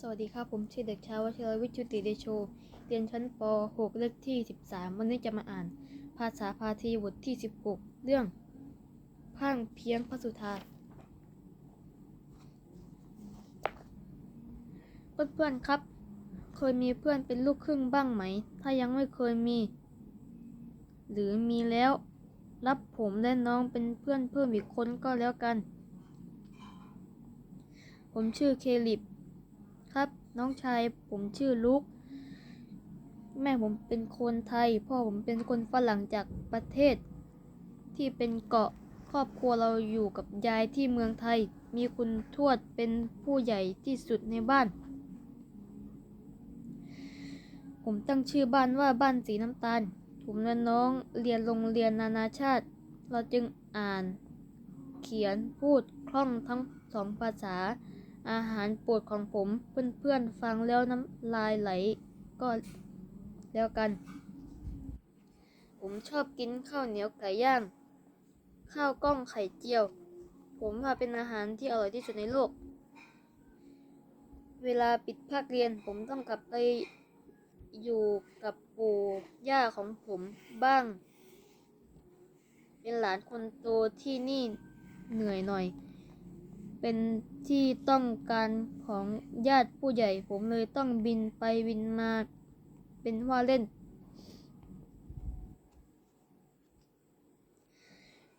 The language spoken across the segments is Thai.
สวัสดีครับผมชื่อเด็กชายวชิรวิทย์ชุติเดโช เรียนชั้นป .6 เลขที่ 13 วันนี้จะมาอ่าน ภาษาพาทีบทที่ 16 เรื่องพรังเพียงพระสุธาเพื่อนๆครับ เคยมีเพื่อนเป็นลูกครึ่งบ้างไหม ถ้ายังไม่เคยมี หรือมีแล้ว รับผมและน้องเป็นเพื่อนเพิ่มอีกคนก็แล้วกัน ผมชื่อเคลิปครับ น้องชายผมชื่อลุก แม่ผมเป็นคนไทย พ่อผมเป็นคนฝรั่งจากประเทศ ที่เป็นเกาะครอบครัวเราอยู่กับยายที่เมืองไทย มีคุณทวดเป็นผู้ใหญ่ที่สุดในบ้าน ผมตั้งชื่อบ้านว่าบ้านสีน้ำตาล ผมและน้องเรียนโรงเรียนนานาชาติ เราจึงอ่าน เขียนพูดคล่องทั้งสองภาษา อาหารโปรดของผมเพื่อนๆฟังแล้วน้ำลายไหลก็แล้วกัน ผมชอบกินข้าวเหนียวไก่ย่าง ข้าวกล้องไข่เจียว ผมว่าเป็นอาหารที่อร่อยที่สุดในโลก เวลาปิดภาคเรียนผมต้องกลับไปอยู่กับปู่ย่าของผมบ้าง เป็นหลานคนโตที่นี่เหนื่อยหน่อย เป็นที่ต้องการของญาติผู้ใหญ่ ผมเลยต้องบินไปบินมา เป็นว่าเล่น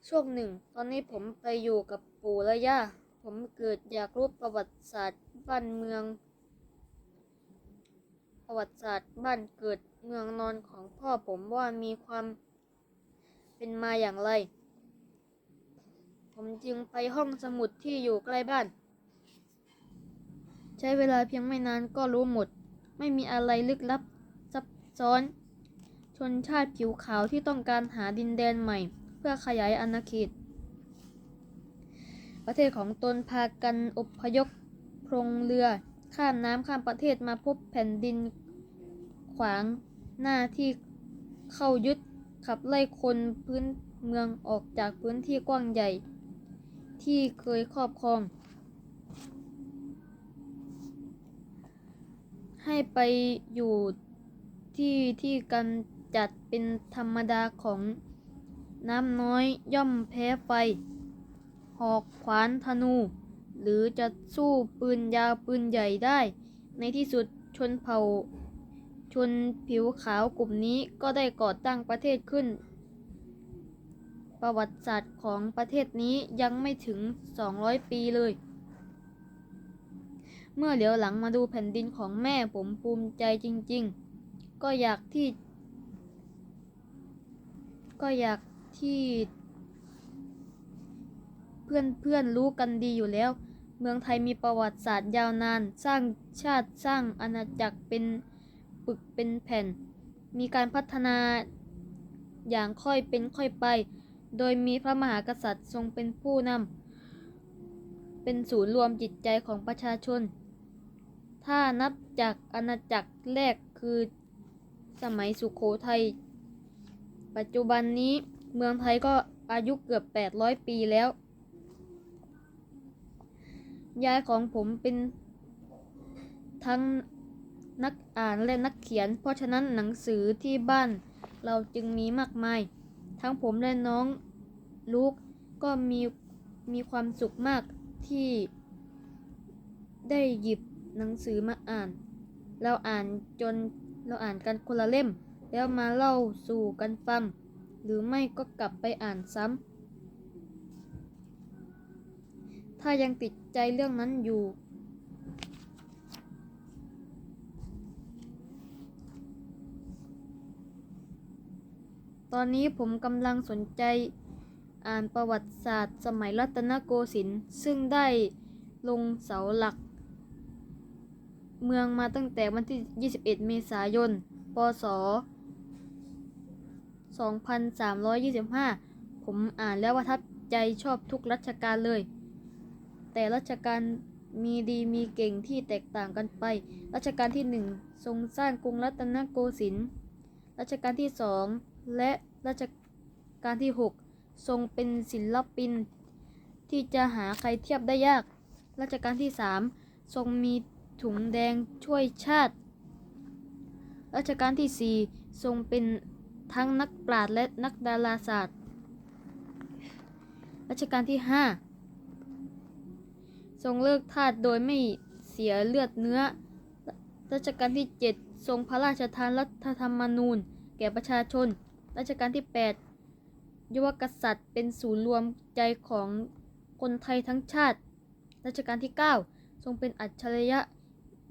ช่วงหนึ่ง ตอนนี้ผมไปอยู่กับปู่และย่า ผมเกิดอยากรู้ประวัติศาสตร์บ้านเมือง ประวัติศาสตร์บ้านเกิดเมืองนอนของพ่อผมว่ามีความเป็นมาอย่างไร ผมจึงไปห้องสมุดที่อยู่ใกล้บ้าน ใช้เวลาเพียงไม่นานก็รู้หมด ไม่มีอะไรลึกลับซับซ้อน ชนชาติผิวขาวที่ต้องการหาดินแดนใหม่ เพื่อขยายอาณาเขต ประเทศของตนพากันอพยพพงเรือข้ามน้ำข้ามประเทศมาพบแผ่นดินขวางหน้าที่เข้ายึดขับไล่คนพื้นเมืองออกจากพื้นที่กว้างใหญ่ ที่เคยครอบครอง ให้ไปอยู่ที่ที่กันจัดเป็นธรรมดาของน้ำน้อยย่อมแพ้ไฟ หอกขวานธนู หรือจะสู้ปืนยาวปืนใหญ่ได้ ในที่สุดชนเผ่า ชนผิวขาวกลุ่มนี้ก็ได้ก่อตั้งประเทศขึ้น ประวัติศาสตร์ของประเทศนี้ยังไม่ถึง 200 ปีเลย เมื่อเหลียวหลังมาดูแผ่นดินของแม่ผมภูมิใจจริง ๆ ก็อยากที่ ก็อยากที่เพื่อนๆรู้กันดีอยู่แล้ว เมืองไทยมีประวัติศาสตร์ยาวนาน สร้างชาติสร้างอาณาจักรเป็นปึกเป็นแผ่น มีการพัฒนาอย่างค่อยเป็นค่อยไป โดยมีพระมหากษัตริย์ทรงเป็นผู้นำ เป็นศูนย์รวมจิตใจของประชาชน ถ้านับจากอาณาจักรแรกคือสมัยสุขโขทัย ปัจจุบันนี้เมืองไทยก็อายุเกือบ 800 ปีแล้ว ยายของผมเป็นทั้งนักอ่านและนักเขียน เพราะฉะนั้นหนังสือที่บ้านเราจึงมีมากมาย ทั้งผมและน้อง ลูกก็มีมีความสุขมากที่ได้หยิบหนังสือมาอ่าน เราอ่านจนเราอ่านกันคนละเล่ม แล้วมาเล่าสู่กันฟัง หรือไม่ก็กลับไปอ่านซ้ำ ถ้ายังติดใจเรื่องนั้นอยู่ ตอนนี้ผมกำลังสนใจ อ่านประวัติศาสตร์สมัยรัตนโกสินทร์ซึ่งได้ลงเสาหลัก เมืองมาตั้งแต่วันที่ 21 เมษายน พศ 2325 ผมอ่านแล้วประทับใจชอบทุกรัชกาลเลย แต่รัชกาลมีดีมีเก่งที่แตกต่างกันไป รัชกาลที่หนึ่งทรงสร้างกรุงรัตนโกสินทร์ รัชกาลที่สองและรัชกาลที่หก ทรงเป็นศิลปิน ที่จะหาใครเทียบได้ยาก รัชกาลที่สามทรงมีถุงแดงช่วยชาติ รัชกาลที่4ทรงเป็นทั้งนักปราชญ์และนักดาราศาสตร์ รัชกาลที่5ทรงเลิกทาสโดยไม่เสียเลือดเนื้อ รัชกาลที่ 7 ทรงพระราชทานรัฐธรรมนูญ แก่ประชาชน รัชกาลที่ 8 ยุวกษัตริย์เป็นศูนย์รวมใจของคนไทยทั้งชาติ รัชกาลที่ 9 ทรงเป็นอัจฉริยะ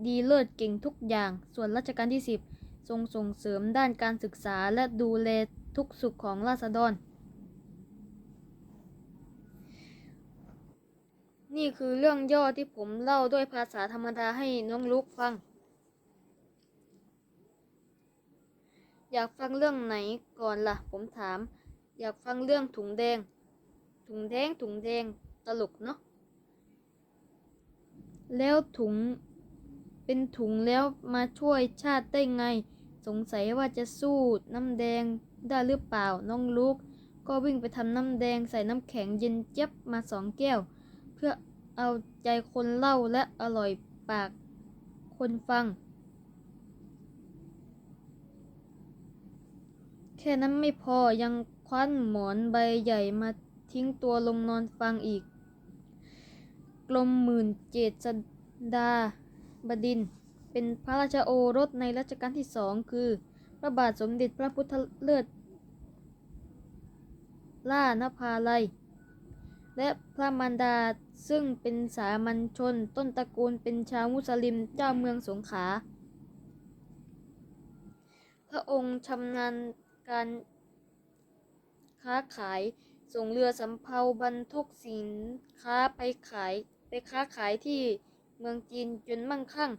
ดีเลิศเก่งทุกอย่าง ส่วนรัชกาลที่ 10 ทรงส่งเสริมด้านการศึกษาและดูแลทุกสุขของราษฎร นี่คือเรื่องย่อที่ผมเล่าด้วยภาษาธรรมดาให้น้องลุกฟัง อยากฟังเรื่องไหนก่อนล่ะ ผมถาม อยากฟังเรื่องถุงแดง ถุงแดงถุงแดงตลกเนาะแล้วถุงเป็นถุงแล้วมาช่วยชาติได้ไง สงสัยว่าจะสู้น้ำแดงได้หรือเปล่าน้องลูก ก็วิ่งไปทำน้ำแดงใส่น้ำแข็งเย็นเจี๊ยบมาสองแก้ว เพื่อเอาใจคนเล่าและอร่อยปากคนฟัง แค่นั้นไม่พอยัง คว้านหมอนใบใหญ่มาทิ้งตัวลงนอนฟังอีกกรมหมื่นเจษดาบดิน เป็นพระราชโอรสในรัชกาลที่สองคือ พระบาทสมเด็จพระพุทธเลิศล่านภาลัย และพระมารดาซึ่งเป็นสามัญชนต้นตระกูลเป็นชาวมุสลิมเจ้าเมืองสงขลาพระองค์ชำนาญการ ค้าขาย ส่งเรือสำเภาบรรทุกสินค้าไปขายไปค้าขายที่เมืองจีนจนมั่งคั่ง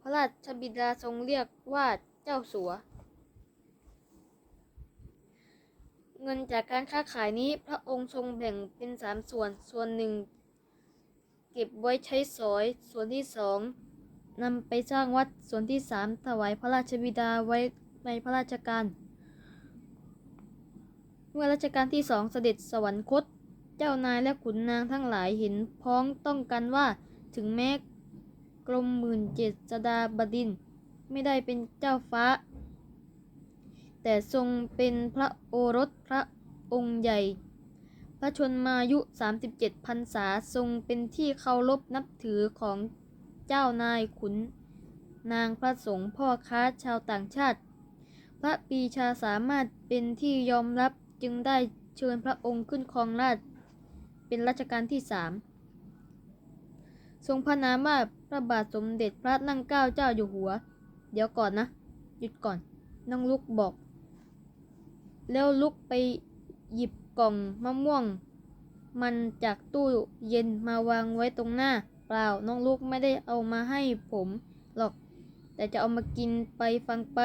พระราชบิดาทรงเรียกว่าเจ้าสัว เงินจากการค้าขายนี้พระองค์ทรงแบ่งเป็นสามส่วน ส่วนหนึ่ง เก็บไว้ใช้สอย ส่วนที่สองนำไปสร้างวัด ส่วนที่สามถวายพระราชบิดาไว้ในพระราชการ เมื่อรัชกาลที่สองเสด็จสวรรคต เจ้านายและขุนนางทั้งหลายเห็นพ้องต้องกันว่าถึงแม้กรมหมื่นเจษฎาบดิน ไม่ได้เป็นเจ้าฟ้า แต่ทรงเป็นพระโอรสพระองค์ใหญ่ พระชนมายุ 37พรรษาทรงเป็นที่เคารพนับถือของเจ้านายขุน นางพระสงฆ์พ่อค้าชาวต่างชาติ พระปีชาสามารถเป็นที่ยอมรับ จึงได้เชิญพระองค์ขึ้นครองราชเป็นรัชกาลที่สามทรงพระนามว่าพระบาทสมเด็จพระนั่งเกล้าเจ้าอยู่หัว เดี๋ยวก่อนนะ หยุดก่อนน้องลุกบอก แล้วลุกไปหยิบกล่องมะม่วง มันจากตู้เย็นมาวางไว้ตรงหน้า เปล่าน้องลูกไม่ได้เอามาให้ผมหรอก แต่จะเอามากินไปฟังไป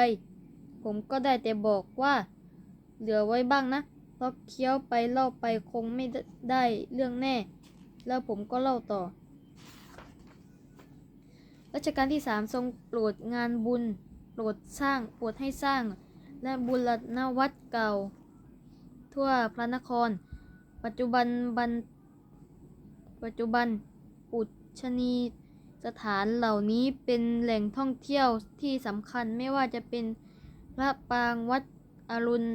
ผมก็ได้แต่บอกว่า เหลือไว้บ้างนะเพราะเคี้ยวไปเล่าไปคงไม่ได้เรื่องแน่ แล้วผมก็เล่าต่อ รัชกาลที่สามทรงโปรดงานบุญ โปรดสร้าง โปรดให้สร้าง และบุรณวัดเก่า ทั่วพระนคร ปัจจุบันบันปัจจุบันปุชนีสถานเหล่านี้เป็นแหล่งท่องเที่ยวที่สำคัญไม่ว่าจะเป็นพระปางวัดอรุณ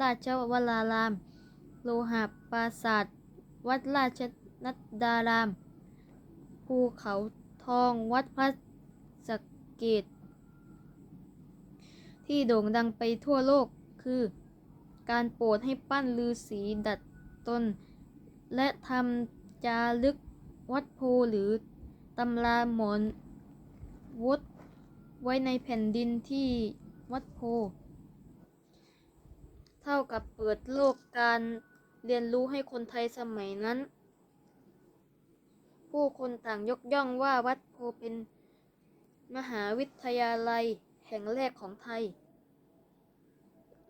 ราชวราราม โลหะปราสาท วัดราชนัดดาราม ภูเขาทอง วัดพระสะเกต ที่โด่งดังไปทั่วโลกคือ การโปรดให้ปั้นลือสีดัดตน และทำจารึกวัดโพหรือตำราหมอนวดไว้ในแผ่นดินที่วัดโพ เท่ากับเปิดโลกการเรียนรู้ให้คนไทยสมัยนั้น ผู้คนต่างยกย่องว่าวัดโพเป็นมหาวิทยาลัยแห่งแรกของไทย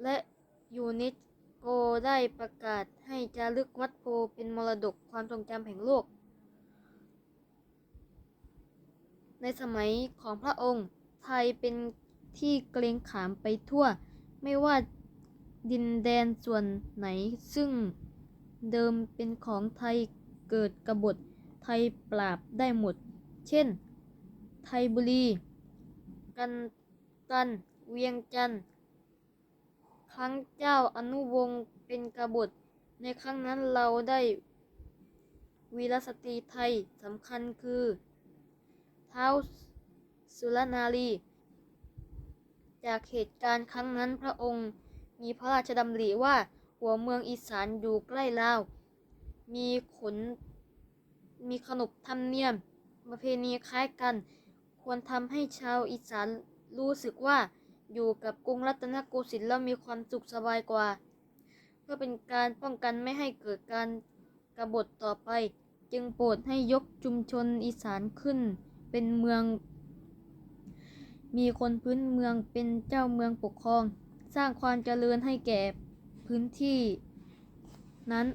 และยูนสโกได้ประกาศให้จารึกวัดโพเป็นมรดกความทรงจำแห่งโลก ในสมัยของพระองค์ไทยเป็นที่เกรงขามไปทั่วไม่ว่า ดินแดนส่วนไหนซึ่งเดิมเป็นของไทยเกิดกบฏไทยปราบได้หมด เช่น ไทยบุรี กันตัน เวียงจันทร์ครั้งเจ้าอนุวงศ์เป็นกบฏ ในครั้งนั้นเราได้ วีรสตรีไทยสำคัญคือเท้าวสุรนารี จากเหตุการณ์ครั้งนั้นพระองค์ มีพระราชดำริว่าหัวเมืองอีสานอยู่ใกล้ลาว มีขน มีขนบธรรมเนียม ประเพณีคล้ายกัน ควรทำให้ชาวอีสานรู้สึกว่าอยู่กับกรุงรัตนโกสินทร์แล้วมีความสุขสบายกว่า เพื่อเป็นการป้องกันไม่ให้เกิดการกบฏต่อไป จึงโปรดให้ยกชุมชนอีสานขึ้นเป็นเมือง มีคนพื้นเมืองเป็นเจ้าเมืองปกครอง สร้างความเจริญให้แก่พื้นที่นั้น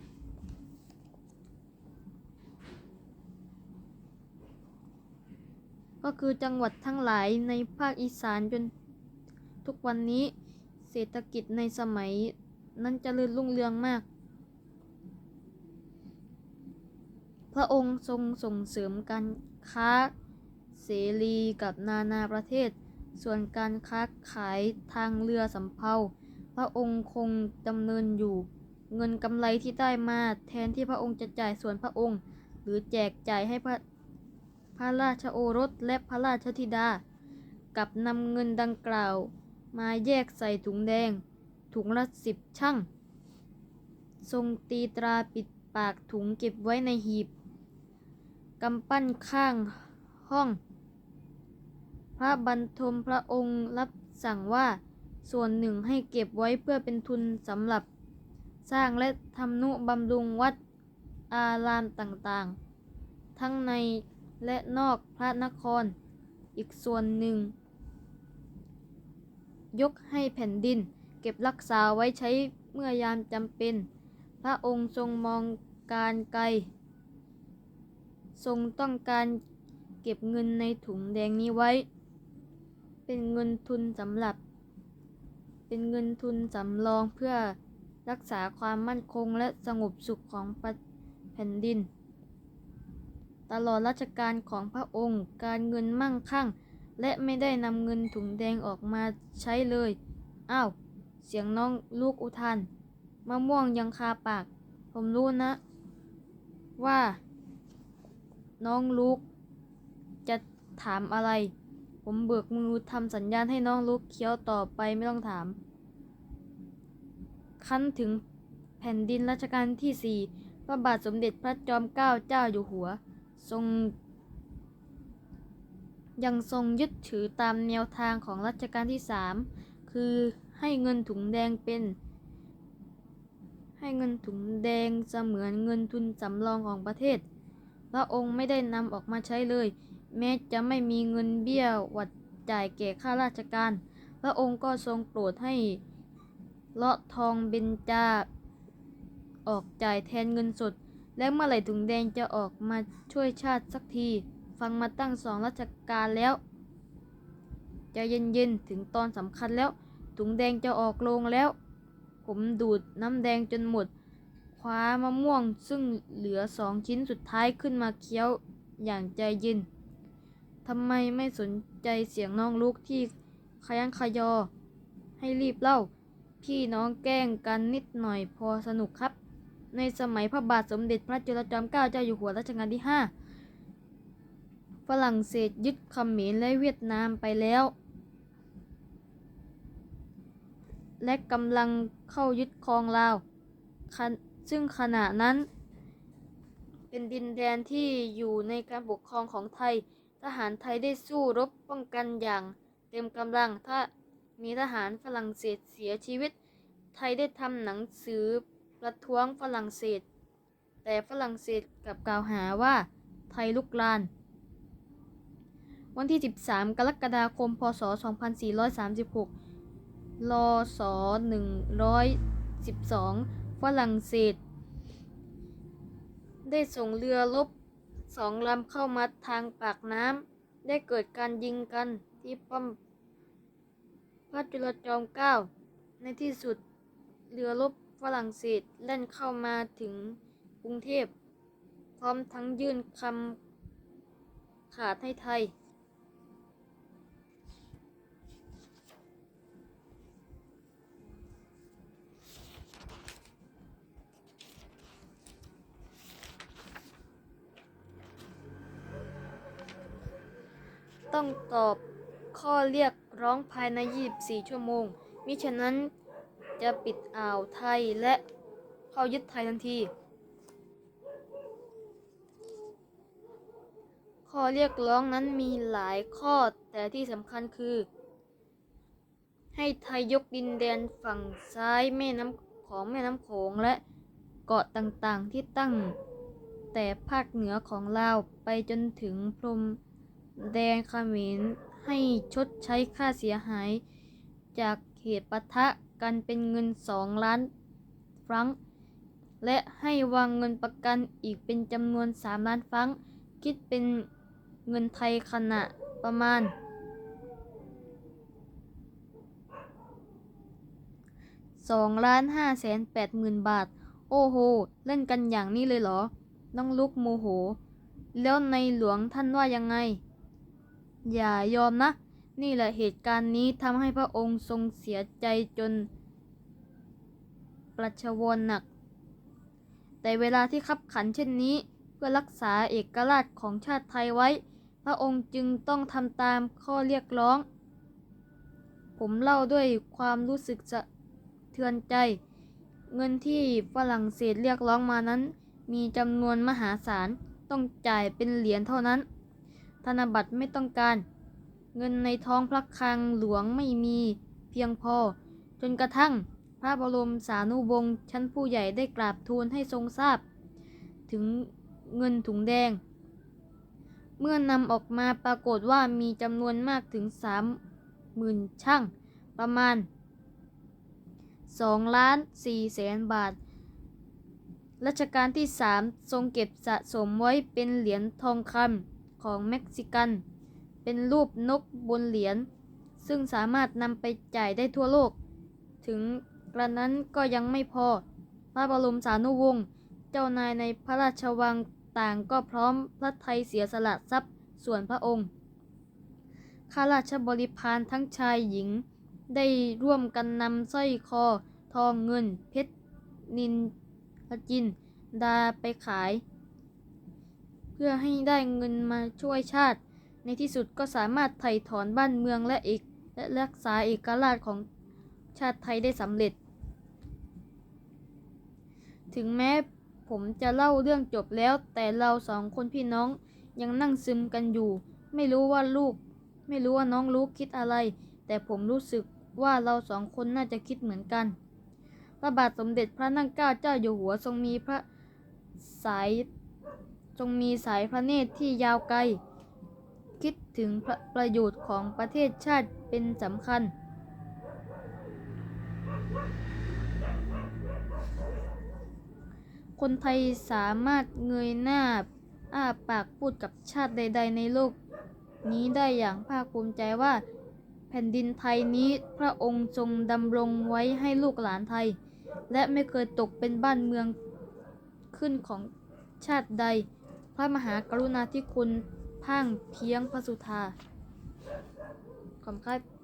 ก็คือจังหวัดทั้งหลายในภาคอีสานจนทุกวันนี้เศรษฐกิจในสมัยนั้นเจริญรุ่งเรืองมาก พระองค์ทรงส่งเสริมการค้าเสรีกับนานาประเทศ ส่วนการค้าขายทางเรือสำเภาพระองค์คงดำเนินอยู่ เงินกำไรที่ได้มาแทนที่พระองค์จะจ่ายส่วนพระองค์ หรือแจกจ่ายให้พระพระราชโอรสและพระราชธิดา กับนำเงินดังกล่าว มาแยกใส่ถุงแดง ถุงละสิบช่างทรงตีตราปิดปากถุงเก็บไว้ในหีบ กำปั้นข้างห้อง พระบรรทมพระองค์รับสั่งว่าส่วนหนึ่งให้เก็บไว้เพื่อเป็นทุนสำหรับ สร้างและทำนุบำรุงวัดอารามต่างๆ ทั้งในและนอกพระนคร อีกส่วนหนึ่ง ยกให้แผ่นดิน เก็บรักษาไว้ใช้เมื่อยามจำเป็น พระองค์ทรงมองการไกล ทรงต้องการเก็บเงินในถุงแดงนี้ไว้ เป็นเงินทุนสำหรับ เป็นเงินทุนสำรองเพื่อรักษาความมั่นคงและสงบสุขของแผ่นดิน ตลอดรัชกาลของพระองค์ การเงินมั่งคั่ง และไม่ได้นำเงินถุงแดงออกมาใช้เลย อ้าว เสียงน้องลูกอุทานมะม่วงยังคาปาก ผมรู้นะ ว่า น้องลูกจะถามอะไร ผมเบิกมือทำสัญญาณให้น้องลูกเคี้ยวต่อไปไม่ต้องถาม ขั้นถึงแผ่นดินรัชกาลที่สี่พระบาทสมเด็จพระจอมเกล้าเจ้าอยู่หัว ทรง ยังทรงยึดถือตามแนวทางของรัชกาลที่สามคือให้เงินถุงแดงเป็น ให้เงินถุงแดงเสมือนเงินทุนสำรองของประเทศ พระองค์ไม่ได้นำออกมาใช้เลย แม้จะไม่มีเงินเบี้ยวัดจ่ายแก่ข้าราชการ พระองค์ก็ทรงโปรดให้เลาะทองเบญจาออกจ่ายแทนเงินสด และเมื่อไหร่ถุงแดงจะออกมาช่วยชาติสักที ฟังมาตั้งสองราชการแล้ว จะเย็นๆ ถึงตอนสำคัญแล้ว ถุงแดงจะออกโรงแล้ว ผมดูดน้ำแดงจนหมด คว้ามะม่วงซึ่งเหลือสองชิ้นสุดท้ายขึ้นมาเคี้ยวอย่างใจเย็น ทำไมไม่สนใจเสียงน้องลูกที่ขยันขยอ ให้รีบเล่า พี่น้องแกล้งกันนิดหน่อยพอสนุกครับ ในสมัยพระบาทสมเด็จพระจุลจอมเกล้าเจ้าอยู่หัวรัชกาลที่ 5 ฝรั่งเศสยึดเขมรและเวียดนามไปแล้ว และกำลังเข้ายึดครองลาว ซึ่งขณะนั้น เป็นดินแดนที่อยู่ในการปกครองของไทย ทหารไทยได้สู้รบป้องกันอย่างเต็มกำลัง ถ้ามีทหารฝรั่งเศสเสียชีวิต ไทยได้ทำหนังสือประท้วงฝรั่งเศส แต่ฝรั่งเศสกลับกล่าวหาว่าไทยลุกลาน วันที่ 13 กรกฎาคม พศ 2436 ลศ 112 ฝรั่งเศส ได้ส่งเรือรบ สองลำเข้ามาทางปากน้ำได้เกิดการยิงกันที่ป้อมพระจุลจอมเกล้า ในที่สุดเรือรบฝรั่งเศสแล่นเข้ามาถึงกรุงเทพ พร้อมทั้งยื่นคำขาดให้ไทย ต้องตอบข้อเรียกร้องภายใน 24 ชั่วโมง มิฉะนั้นจะปิดอ่าวไทยและเข้ายึดไทยทันที ข้อเรียกร้องนั้นมีหลายข้อแต่ที่สำคัญคือ ให้ไทยยกดินแดนฝั่งซ้ายแม่น้ำของแม่น้ำโขงและเกาะต่างๆที่ตั้งแต่ภาคเหนือของลาวไปจนถึงพรม แดนเขมรให้ชดใช้ค่าเสียหาย จากเหตุปะทะกันเป็นเงิน2ล้านฟรังและให้วางเงินประกันอีกเป็นจำนวน 3 ล้านฟรังคิดเป็นเงินไทยขณะประมาณสองล้านห้าแสนแปดหมื่นบาท โอ้โห เล่นกันอย่างนี้เลยเหรอ น้องลุกโมโห แล้วในหลวงท่านว่ายังไง อย่ายอมนะ นี่แหละเหตุการณ์นี้ทำให้พระองค์ทรงเสียใจจนประชวรหนัก แต่เวลาที่ขับขันเช่นนี้เพื่อรักษาเอกราชของชาติไทยไว้ พระองค์จึงต้องทำตามข้อเรียกร้อง ผมเล่าด้วยความรู้สึกสะเทือนใจ เงินที่ฝรั่งเศสเรียกร้องมานั้น มีจำนวนมหาศาลต้องจ่ายเป็นเหรียญเท่านั้น ธนบัตรไม่ต้องการ เงินในท้องพระคลังหลวงไม่มีเพียงพอ จนกระทั่งพระบรมสานุวงศ์ชั้นผู้ใหญ่ได้กราบทูลให้ทรงทราบ ถึงเงินถุงแดง เมื่อนำออกมาปรากฏว่ามีจำนวนมากถึงสามหมื่นช่างประมาณ2ล้าน4แสนบาท รัชกาลที่ 3 ทรงเก็บสะสมไว้เป็นเหรียญทองคำ ของเม็กซิกัน เป็นรูปนกบนเหรียญ ซึ่งสามารถนำไปจ่ายได้ทั่วโลก ถึงกระนั้นก็ยังไม่พอ พระบรมสานุวงศ์เจ้านายในพระราชวังต่างก็พร้อมพระไทยเสียสละทรัพย์ส่วนพระองค์ ข้าราชบริพารทั้งชายหญิง ได้ร่วมกันนำสร้อยคอ ทองเงิน เพชรนินจิน ดาไปขาย เพื่อให้ได้เงินมาช่วยชาติ ในที่สุดก็สามารถไถ่ถอนบ้านเมืองและเอกและรักษาเอกราชของชาติไทยได้สำเร็จ ถึงแม้ผมจะเล่าเรื่องจบแล้ว แต่เราสองคนพี่น้องยังนั่งซึมกันอยู่ ไม่รู้ว่าลูก ไม่รู้ว่าน้องลูกคิดอะไร แต่ผมรู้สึกว่าเราสองคนน่าจะคิดเหมือนกันพระบาทสมเด็จพระนั่งเกล้าเจ้าอยู่หัวทรงมีพระสาย ทรงมีสายพระเนตรที่ยาวไกล คิดถึงพระประโยชน์ของประเทศชาติเป็นสำคัญ คนไทยสามารถเงยหน้าอ้าปากพูดกับชาติใด ๆ ในโลก นี้ได้อย่างภาคภูมิใจว่า แผ่นดินไทยนี้พระองค์ทรงดำรงไว้ให้ลูกหลานไทย และไม่เคยตกเป็นบ้านเมืองขึ้นของชาติใด พระมหากรุณาธิคุณพ่างเพียงพระสุธาขอบคุณครับ